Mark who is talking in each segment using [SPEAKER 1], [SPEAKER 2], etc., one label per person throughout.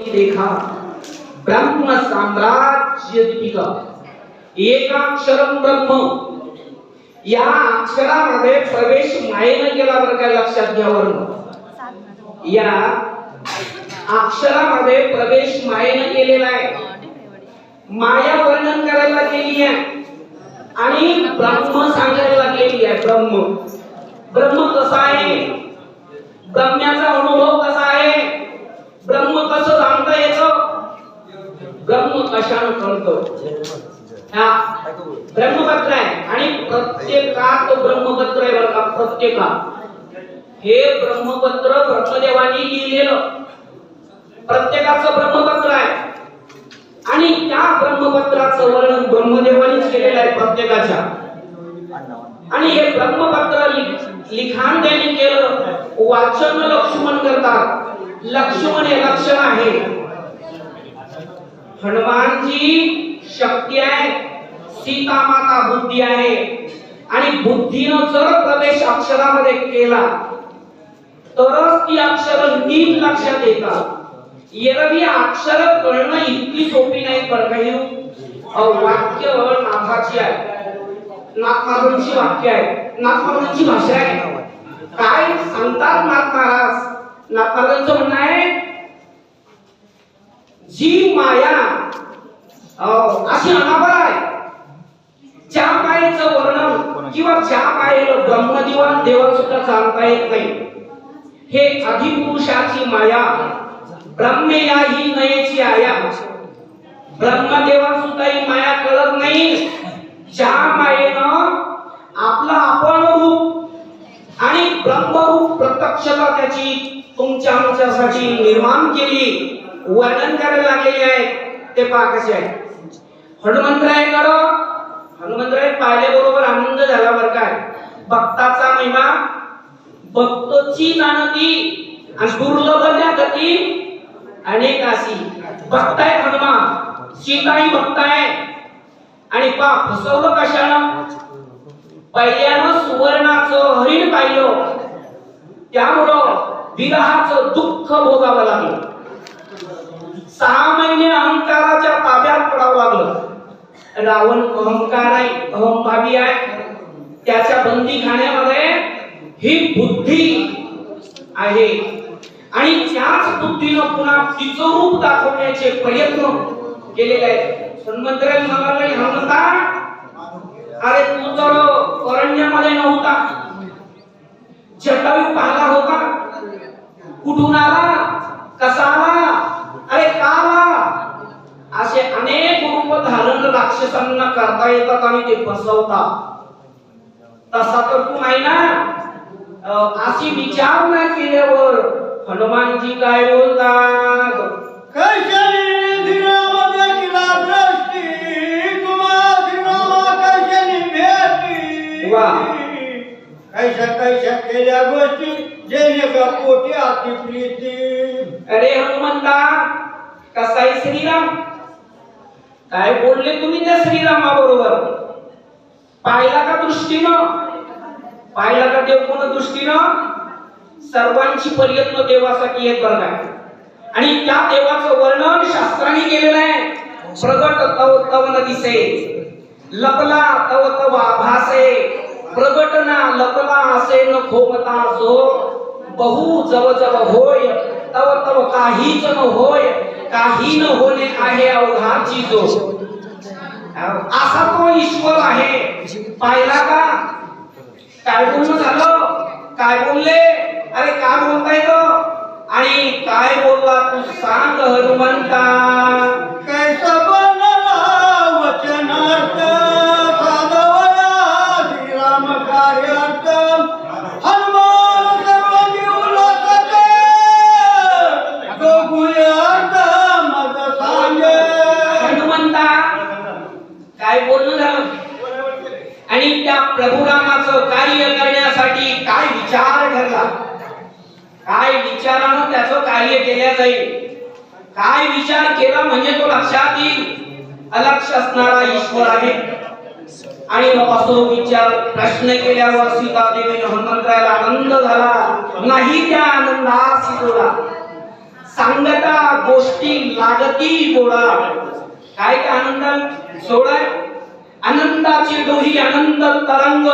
[SPEAKER 1] देखा ब्रह्म साम्राज्य दीपिका एकाक्षरम ब्रह्म. या अक्षरामध्ये प्रवेश मायेनं केला बरं काय लक्षात घ्या वर्ण या अक्षरामध्ये प्रवेश मायेनं केलेला आहे. माया वर्णन करायला गेली आहे. आणि ब्रह्म सांगायला लागलेली आहे ब्रह्म. ब्रह्म कसा आहे? ब्रह्म्याचा अनुभव कसा आहे? ब्रह्म ब्रह्म अशान कळतं? हा. ब्रह्मपत्र आहे. आणि प्रत्येकात ब्रह्मपत्र आहे बरं का? प्रत्येकात. हे ब्रह्मपत्र ब्रह्मदेवानी लिहिलेलं. प्रत्येकाचं ब्रह्मपत्र आहे. आणि त्या ब्रह्मपत्राचं वर्णन ब्रह्मदेवानीच केलेलं आहे प्रत्येकाच्या. आणि हे ब्रह्मपत्र लिखाण त्यांनी केलं. वाचन लक्ष्मण करतात. लक्ष्मण हे लक्षण आहे हनुमानजी शक्ती आहे सीता माता बुद्धी आहे. आणि बुद्धीनं जर प्रवेश अक्षरामध्ये केला तरच ती अक्षर नीट लक्षात येतात. एरवी अक्षर कळणं इतकी सोपी नाही बरं काही वाक्य नाथाची आहे. नाथमारूंची वाक्य आहे. नाथमारूंची भाषा आहे. काय सांगतात नाथ महाराज? नाथ महाराजांचं म्हणणं आहे जी माया अशी अनावर आहे ज्या मायेचं वर्णन किंवा ज्या मायेला ब्रह्मदिवान देवा सुद्धा सांगता येत नाही हे अधिपुरुषाची माया. ब्रह्मेया ही नयेची आया. ब्रह्मदेवा सुद्धा ही माया कळत नाही. ज्या मायेनं आपलं आपण रूप आणि ब्रह्मरूप प्रत्यक्षता त्याची तुमच्या आमच्यासाठी निर्माण केली वर्णन करायला लागलेली आहे ते पहा कसे आहे. हनुमंतरायकडं हनुमंतराय पाहिले बरोबर आनंद झाला बरं काय भक्ताचा महिमा भक्तची जाणती आणि दुर्लभल्या गती अनेक अशी भक्त आहे हनुमान सीताही भक्त आहे आणि पा फसवलं कशानं? पहिल्यानं सुवर्णाचं हरिण पाहिलं. त्यामुळं विरहाचं दुःख भोगावं लागलं. सहा महिने अहंकाराच्या ताब्यात पडावं लागलं. रावण अहंकार आहे अहंभावी आहे. त्याच्या बंदी खाण्यामध्ये ही बुद्धी आहे. आणि त्याच बुद्धीनं पुन्हा तिचं रूप दाखवण्याचे प्रयत्न केलेले आहेत. हनुमंतराय म्हणाले हनुमंता अरे तू तर अरण्यामध्ये नव्हता. जटायू पाहला होता. कुठून आला? कसा आला अरे का आला असे अनेक रूप धारण राक्षसांना करता येतात आणि ते फसवतात तसा तर तू नाही ना? अशी विचारणा केल्यावर हनुमानजी काय बोलतात?
[SPEAKER 2] कैशनी. कैशा कैशा केल्या गोष्टी जेणे का पोटी अति प्रीती
[SPEAKER 1] अरे हनुमंता कसा आहे श्रीराम? काय बोलले तुम्ही त्या श्रीरामाबरोबर? पाहिला का दृष्टीनं? पाहिला का देव कोण दृष्टीनं? सर्वांची प्रयत्न देवासाठी येत बरं आणि त्या देवाचं वर्णन शास्त्राने केलेलं आहे. प्रगट तव तव न दिसे लपला तव तव आभासे प्रगट ना लपला असे न खोमता जो बहु जव जव होय तव तव काहीच न होय. काही न होणे आहे अवघाची जो. असा तो ईश्वर आहे. पाहिला का? काय बोलणं झालं? काय बोलले? अरे काय बोलताय तो आणि काय बोलला तू सांग हनुमंता. काय आणि असो विचार प्रश्न केल्यावर सीतादेवीने हनुमंतरायला आनंद झाला. नाही त्या आनंदा सांगता गोष्टी लागती गोडा. काय का आनंद सोडाय आनंदाची डोही आनंद तरंग.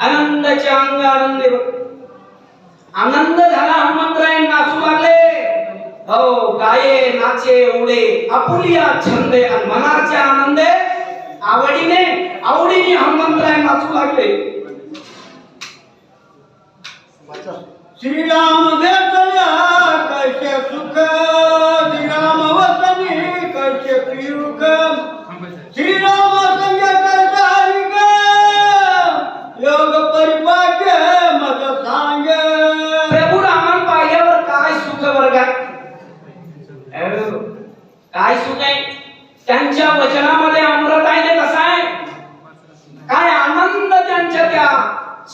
[SPEAKER 1] आनंदाचे अंग आनंद. आनंद झाला हनुमंतराय नाचू लागले. हो गाये नाचे उडे आपुलिया छंदे मनाचे आनंदे आवडीने आवडीने हनुमंतराय नाचू लागले
[SPEAKER 2] श्रीराम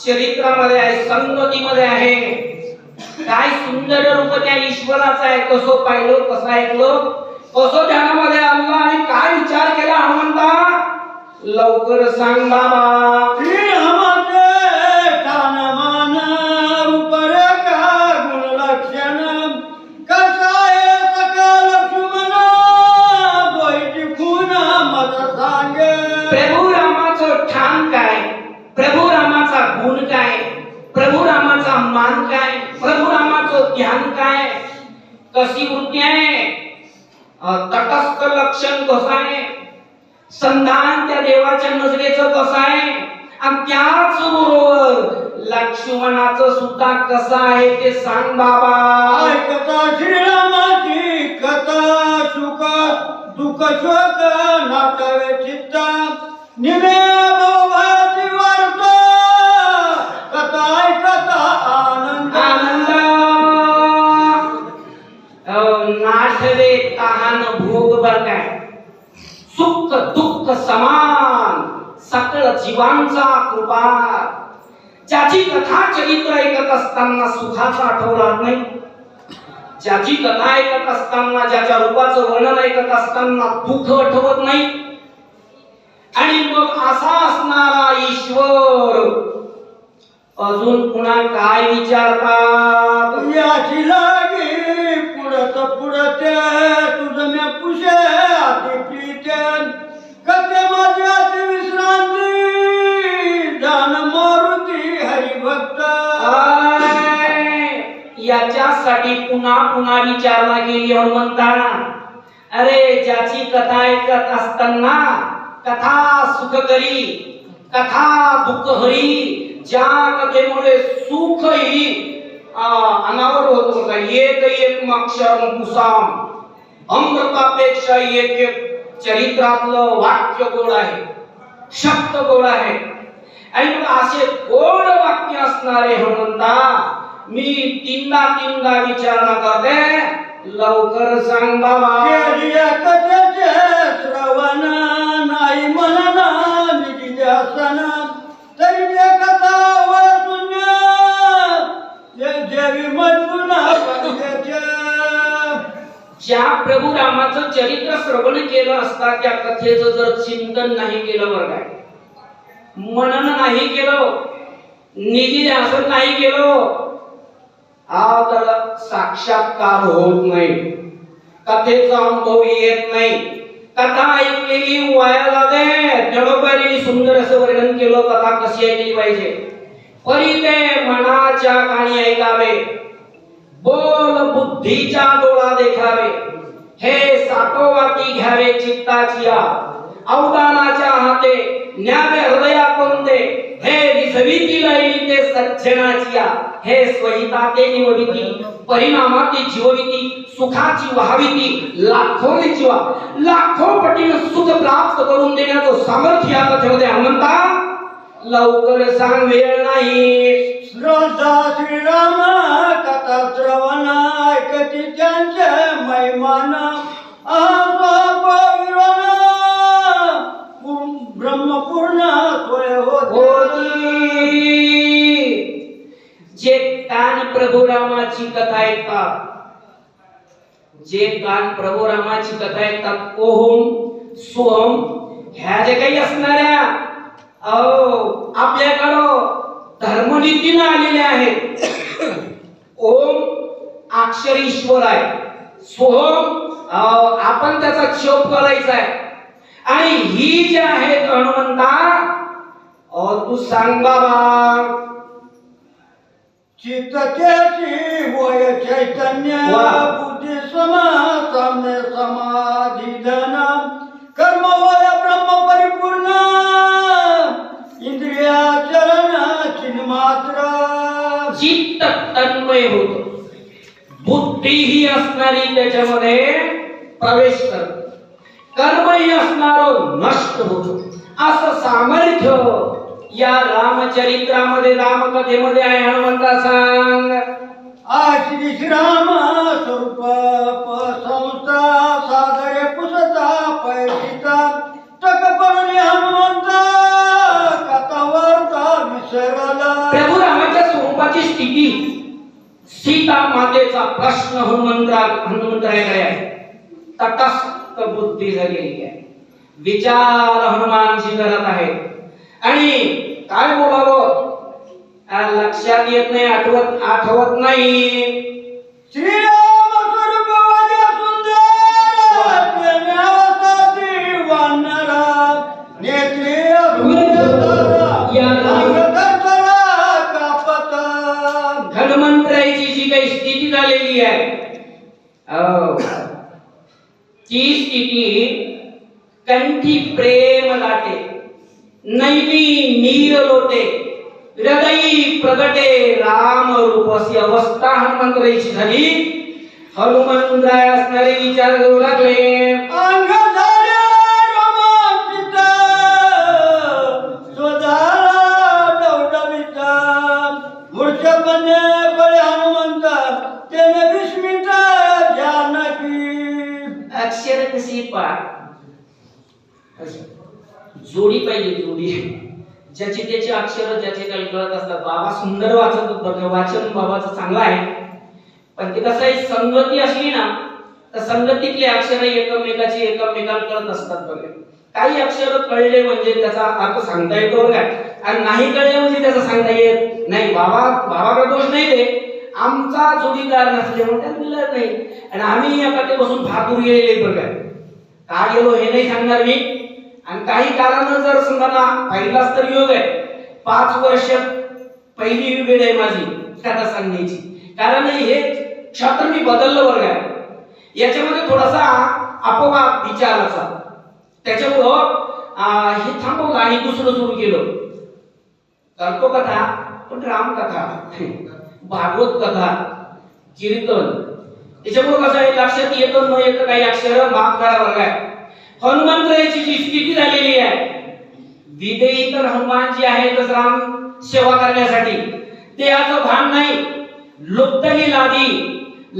[SPEAKER 1] चरित्रामध्ये आहे संगतीमध्ये आहे. काय सुंदर रूप त्या ईश्वराचं आहे कसं पाहिलं कसं ऐकलं? कसं ध्यानामध्ये आणलं आणि काय विचार केला हनुमंता? लवकर सांग बाबा.
[SPEAKER 2] प्रभू रामाचं ठाम काय? प्रभू गुण लक्षण कसा आहे सकल लक्ष्मण द्वैती खून मत सांग
[SPEAKER 1] प्रभू रामाचं ठाण काय प्रभू रामाचा गुण काय प्रभू रामाचा मान काय प्रभू रामाचं ध्यान काय कशी वृत्ती आहे? तटस्थ लक्षण कसं आहे? संधान त्या देवाच्या नजरेचं कसं आहे? आणि त्याच बरोबर लक्ष्मणाचं सुद्धा कसं आहे ते सांग बाबा.
[SPEAKER 2] कथा श्रीरामाची कथा सुख दुःख शोक नाटावे चित्त निमे
[SPEAKER 1] दुःख समान सकळ जीवांचा कृपा ज्याची कथा चरित्र ऐकत असताना सुखाचा आठवला नाही. ज्याची कथा ऐकत असताना ज्याच्या रूपाचं वर्णन ऐकत असताना दुःख आठवत नाही. आणि मग असा असणारा ईश्वर अजून पुन्हा काय विचारतात?
[SPEAKER 2] याची लागे पुढत पुढत तुझं मी पुषे अति प्रीते कथे माझी अति विश्रांती मारुती हरिभक्त.
[SPEAKER 1] याच्यासाठी पुन्हा पुन्हा विचारला गेली हनुमंताना अरे ज्याची कथा ऐकत असताना कथा सुखकरी कथा दुःखहरी ज्या कथेमुळे सुखही आ, अनावर होत बघा एक एक अक्षर कुसाम अमृतापेक्षा एक एक चरित्रातलं वाक्य गोड आहे शब्द गोड आहे. आणि मग असे गोड वाक्य असणारे हनुमंता मी तीनदा तीनदा विचारणा करते लवकर सांग बाबा.
[SPEAKER 2] श्रवण नाही म्हणना
[SPEAKER 1] ज्या प्रभू रामाचं चरित्र श्रवण केलं असता त्या कथेचं जर चिंतन नाही केलं बरं काय? मनन नाही केलं निधी ध्यासन नाही केलं हा तर साक्षात्कार होत नाही. कथेचा अनुभव येत नाही. कथा ऐकलेली वाया जाते जडोपारी सुंदर असं वर्णन केलं कथा कशी ऐकली पाहिजे? परी ते मनाच्या काणी ऐकावे. बोल बुद्धीचा डोळा देखावे. हे सातोवाटी घ्यावे चित्ताची अवदानाच्या हाते न्यावे हृदया कोणते हे विसविती लयली ते सज्जनाची हे स्वहिता ते निवडिती परिणामाती जीवविती सुखाची व्हावीती लाखो जीवा लाखो पटीनं सुख प्राप्त करून देण्याचं सामर्थ्य या कथेमध्ये हनुमंता लवकर सांग वेळ नाही.
[SPEAKER 2] श्रद्धा श्रीराम कथा श्रवण ऐकती त्यांचे मैमान. ब्रह्मपूर्ण सोय होती.
[SPEAKER 1] जे कान प्रभू रामाची कथा ऐकतात जे कान प्रभू रामाची कथा ऐकतात ओहम सोम ह्या जे काही असणाऱ्या अहो आपल्याकडं धर्मनीतीनं आलेल्या आहेत. ओम अक्षर ईश्वर आहे सोहम आपण त्याचा क्षोभ करायचा आहे. आणि ही जी आहे हनुमंता तू सांग बाबा.
[SPEAKER 2] वय चैतन्य. बुद्धी समा
[SPEAKER 1] असणारी त्याच्यामध्ये प्रवेश कर. कर्मही असणार नष्ट होतो. असं सामर्थ्य या रामचरित्रामध्ये रामकथेमध्ये आहे हनुमंता विचार हनुमानजी करत आहे आणि काय बोलावं? लक्षात येत नाही आठवत आठवत नाही. श्री हृदयी प्रगटे राम रूप अशी अवस्था हनुमंतराची झाली. हनुमंतराय असणारे विचार करू लागले. अक्षर कशी जोडी पाहिजे ज्याची त्याची अक्षर ज्याचे काही कळत असतात. बाबा सुंदर वाचत होत वाचन बाबाचं चांगलं आहे. पण ते कसं आहे संगती असली ना तर संगतीतली अक्षर एकमेकाची एकमेकाला कळत असतात बघा. काही अक्षर कळले म्हणजे त्याचा अर्थ सांगता येतो बघा आणि नाही कळले म्हणजे त्याचा सांगता येत नाही. बाबा बाबाकडे दोष नाही ते. आमचा जोडीदार नसल्यामुळे त्यात मिळत नाही. आणि आम्ही एका ते बसून फातूर गेलेले बघा का गेलो हे नाही सांगणार मी. आणि काही कारण जर समजा ना पहिलाच तर योग आहे. पाच वर्ष पहिली वेळ आहे माझी कथा सांगण्याची. कारण हे क्षेत्र मी बदललं वर्ग आहे. याच्यामध्ये थोडासा अपवाद विचाराचा. त्याच्यामुळं हे थांबवलं आणि दुसरं सुरू केलं. करतो कथा पण रामकथा भागवत कथा कीर्तन. त्याच्यामुळे कसं आहे लक्षात येतं न येतं काही अक्षर माफ करा वर्ग आहे. हनुमंतराची जी स्थिती झालेली आहे विदेही तर हनुमान जी आहेतच राम सेवा करण्यासाठी. ते याचं भान नाही. लुप्तली लादी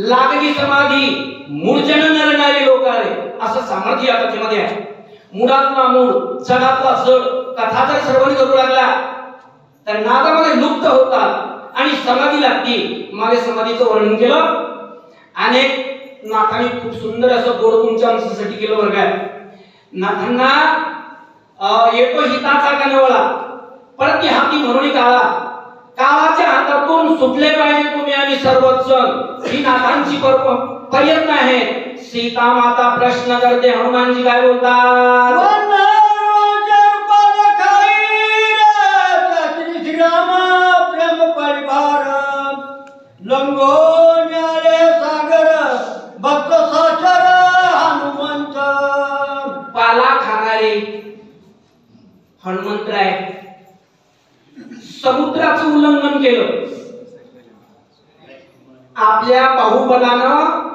[SPEAKER 1] लागली समाधी मूळजन नरणारे लोक आहे असं सामर्थ्य या कथेमध्ये आहे. मुळातला मूळ जगातला जड कथा जर श्रवण करू लागला. तर नादामध्ये लुप्त होतात आणि समाधी लागती. मागे समाधीचं वर्णन केलं. अनेक नाथाने खूप सुंदर असं गोड तुमच्या आमच्यासाठी केलं बरं काय नाथांना येतो हिताचा कनवळा परत हाती म्हणून काळा. काळाच्या हातातून सुटले पाहिजे तुम्ही आणि सर्वच जण ही नाथांची प्रयत्न आहे. सीता माता प्रश्न करते हनुमानजी काय बोलतात? लंगो हनुमंतराय समुद्राचं उल्लंघन केलं. आपल्या बाहुबलानं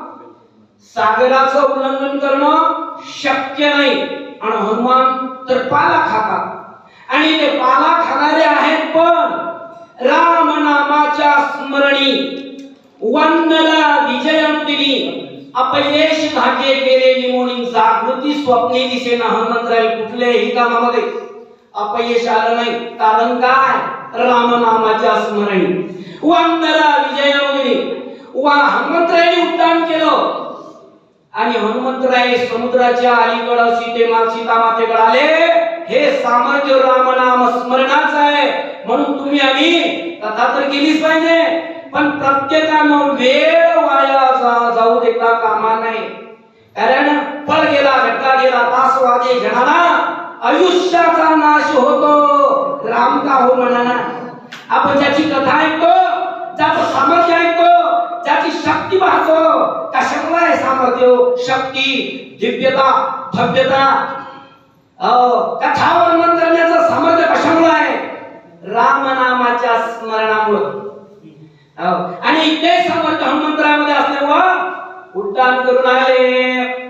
[SPEAKER 1] सागराचं उल्लंघन करणं शक्य नाही. आणि हनुमान तर पाला खातात. आणि ते पाला खाणारे आहेत पण राम नामाच्या स्मरणी वंदला विजयंतिनी अपयश धाके केले निमोणी जागृती स्वप्ने दिसेना हनुमंतराय कुठल्याही कामामध्ये. अपयश आलं नाही. कारण काय? रामनामाच्या स्मरणी. वंदरा विजयंतिनी वा हनुमंतरायने उत्तान केलं. आणि हनुमंतराय समुद्राच्या अलीकडं सीते सीता मातेकडे आले. हे सामर्थ्य रामनाम स्मरणाचं आहे. म्हणून तुम्ही आम्ही कथा तर केलीच पाहिजे. पण प्रत्येकानं वेळ वाया जा- जाऊ देता कामा नाही कारण पळ गेला घटका गेला तास वाजे घेणारा आयुष्याचा नाश होतो. राम का हो म्हणाला आपण ज्याची कथा ऐकतो ज्याचं सामर्थ्य ऐकतो ज्याची शक्ती पाहतो कशाला आहे सामर्थ्य हो? शक्ती दिव्यता भव्यता. अहो, कथा वर्णन करण्याचं सामर्थ्य कशामुळे आहे? रामनामाच्या स्मरणामुळं. अहो, आणि ते सामर्थ्य हनुमंतरामध्ये असल्यामुळं उड्डाण करून आले.